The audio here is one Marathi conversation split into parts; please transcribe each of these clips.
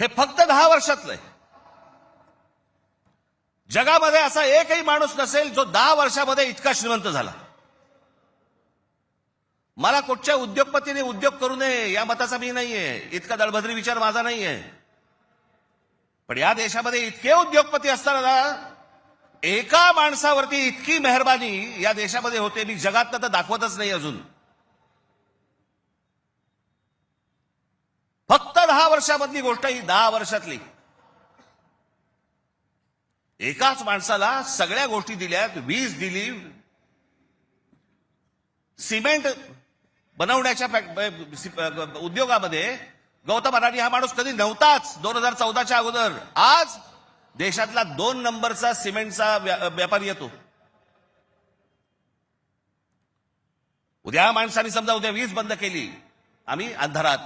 हे फक्त दहा वर्षातलं. आहे जगामध्ये असा एकही माणूस नसेल जो दहा वर्षामध्ये इतका श्रीमंत झाला. मला कुठच्या उद्योगपतीने उद्योग करू नये या मताचा मी नाहीये. इतका दळभद्री विचार माझा नाहीये. पण या देशामध्ये इतके उद्योगपती असताना ना, एका माणसावरती इतकी मेहरबानी या देशामध्ये होते मी जगातनं तर दाखवतच नाही अजून फक्त दहा वर्षामधली गोष्ट ही दहा वर्षातली. एकाच माणसाला सगळ्या गोष्टी दिल्यात वीज दिली सिमेंट बनवण्याच्या उद्योगामध्ये गौतम अडाणी हा माणूस कधी नव्हताच दोन हजार चौदाच्या अगोदर. आज देशातला दोन नंबरचा सिमेंटचा व्यापारी येतो. उद्या माणसाने समजा उद्या वीज बंद केली आम्ही अंधारात.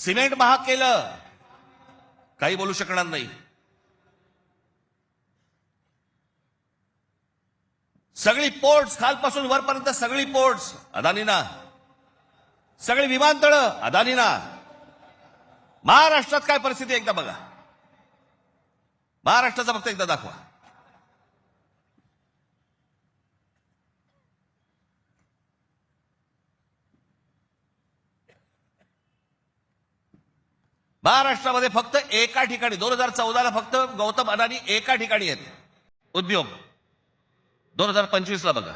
सिमेंट महाग केलं. काही बोलू शकणार नाही. सगळी पोर्ट्स खालपासून वरपर्यंत सगळी पोर्ट्स अदानीना सगळी विमानतळ अदानीना महाराष्ट्रात काय परिस्थिती एकदा बघा. महाराष्ट्राचा फक्त एकदा दाखवा. महाराष्ट्रामध्ये फक्त एका ठिकाणी दोन हजार चौदाला फक्त गौतम अदानी एका ठिकाणी आहेत उद्योग. दोन हजार पंचवीसला बघा.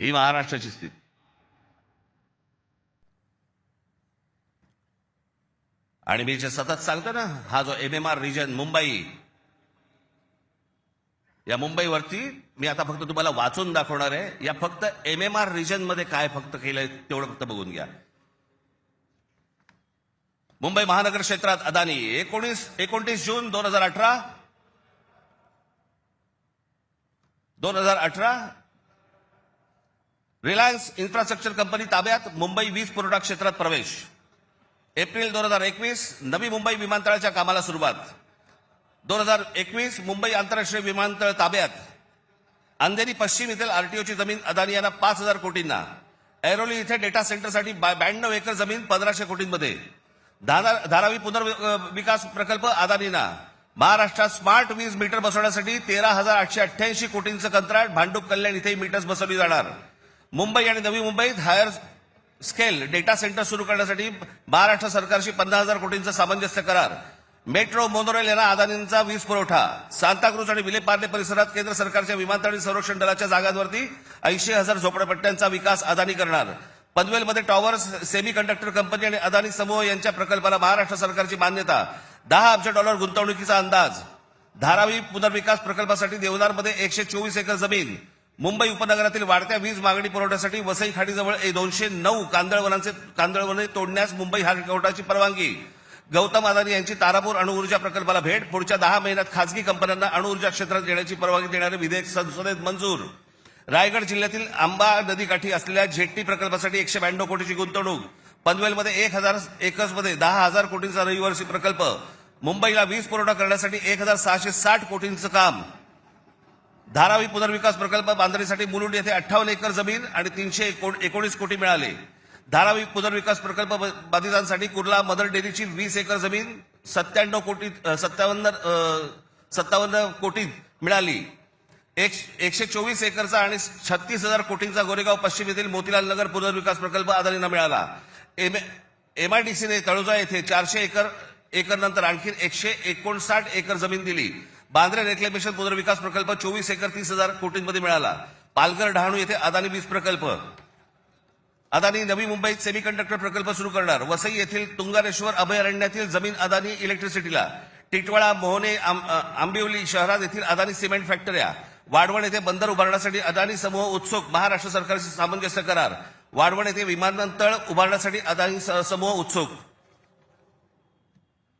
ही महाराष्ट्राची स्थिती. आणि मी जे सतत सांगतो ना हा जो M M R region Mumbai या मुंबईवरती मी आता फक्त तुम्हाला वाचून दाखवणार आहे या फक्त एम एम आर रिजनमध्ये काय फक्त केलंय तेवढं फक्त बघून घ्या. मुंबई महानगर क्षेत्रात अदानी एकोणीस एकोणतीस जून दोन हजार अठरा दोन हजार अठरा रिलायन्स इन्फ्रास्ट्रक्चर कंपनी ताब्यात मुंबई वीज पुरवठा क्षेत्रात प्रवेश. एप्रिल दोन हजार एकवीस नवी मुंबई विमानतळाच्या कामाला सुरुवात. दोन हजार एकवीस मुंबई आंतरराष्ट्रीय विमानतळ ताब्यात. अंधेरी पश्चिम येथील आरटीओची जमीन अदानी यांना पाच हजार कोटींना. ऐरोली इथे डेटा सेंटरसाठी ब्याण्णव एकर जमीन पंधराशे कोटींमध्ये. धारावी पुनर्विकास प्रकल्प अदानीना. महाराष्ट्रात स्मार्ट वीज मीटर बसवण्यासाठी तेरा हजार आठशे अठ्ठ्याऐंशी कोटींचं कंत्राट भांडूप कल्याण इथे मीटर्स बसवली जाणार. मुंबई आणि नवी मुंबईत हायर स्केल डेटा सेंटर सुरू करण्यासाठी महाराष्ट्र सरकारशी पन्नास हजार कोटींचा सामंजस्य करार. मेट्रो मोनोरेल यांना अदानींचा वीज पुरवठा. सांताक्रूज आणि विलेपार्ले परिसरात केंद्र सरकारच्या विमानतळ आणि संरक्षण दलाच्या जागांवरती ऐंशी हजार झोपडपट्ट्यांचा विकास अदानी करणार. पनवेलमध्ये टॉवर्स सेमी कंडक्टर कंपनी आणि अदानी समूह यांच्या प्रकल्पाला महाराष्ट्र सरकारची मान्यता. दहा अब्ज डॉलर गुंतवणुकीचा अंदाज. धारावी पुनर्विकास प्रकल्पासाठी देवदारमध्ये एकशे चोवीस एकर जमीन. मुंबई उपनगरातील वाढत्या वीज मागणी पुरवठ्यासाठी वसई खाडीजवळ दोनशे नऊ कांदळवनांचे कांदळवने तोडण्यास मुंबई हायकोर्टाची परवानगी. गौतम अदानी यांची तारापूर अणुऊर्जा प्रकल्पाला भेट. पुढच्या दहा महिन्यात खासगी कंपन्यांना अणुऊर्जा क्षेत्रात येण्याची परवानगी देणारे विधेयक संसदेत मंजूर. रायगड जिल्ह्यातील आंबा नदीकाठी असलेल्या झेट्टी प्रकल्पासाठी एकशे ब्याण्णव कोटीची गुंतवणूक. पनवेलमध्ये एक हजार एकर्समध्ये दहा हजार कोटींचा रहिवासी प्रकल्प. मुंबईला वीज पुरवठा करण्यासाठी एक हजार सहाशे साठ कोटींचं काम. धारावी पुनर्विकास प्रकल्प बांधणीसाठी मुलुंड येथे अठ्ठावन्न एकर जमीन आणि तीनशे एकोणीस कोटी मिळाले. धारावी पुनर्विकास प्रकल्प बाधितांसाठी कुर्ला मदर डेअरीची वीस एकर जमीन सत्त्याण्णव कोटी सत्तावन्न सत्तावन्न कोटीत मिळाली. एक- एकशे चोवीस एकरचा आणि छत्तीस हजार कोटींचा गोरेगाव पश्चिम येथील मोतीलाल नगर पुनर्विकास प्रकल्प अदानींना मिळाला. एम एमआयडीसीने तळोजा येथे चारशे एकर एकर नंतर आणखी एकशे एकोणसाठ एकर जमीन दिली. बांद्रे रेक्लेमेशन पुनर्विकास प्रकल्प चोवीस एकर तीस हजार कोटींमध्ये मिळाला. पालघर डहाणू येथे अदानी वीज प्रकल्प. अदानी नवी मुंबईत सेमीकंडक्टर प्रकल्प सुरू करणार. वसई येथील तुंगारेश्वर अभयारण्यातील जमीन अदानी इलेक्ट्रिसिटीला टिटवाळा मोहने आंबिवली शहरात येथील अदानी सिमेंट फॅक्टऱ्या वाढवण येथे बंदर उभारण्यासाठी अदानी समूह उत्सुक महाराष्ट्र सरकारशी सामंजस्य करार. वाढवण येथे विमानतळ उभारण्यासाठी अदानी स- समूह उत्सुक.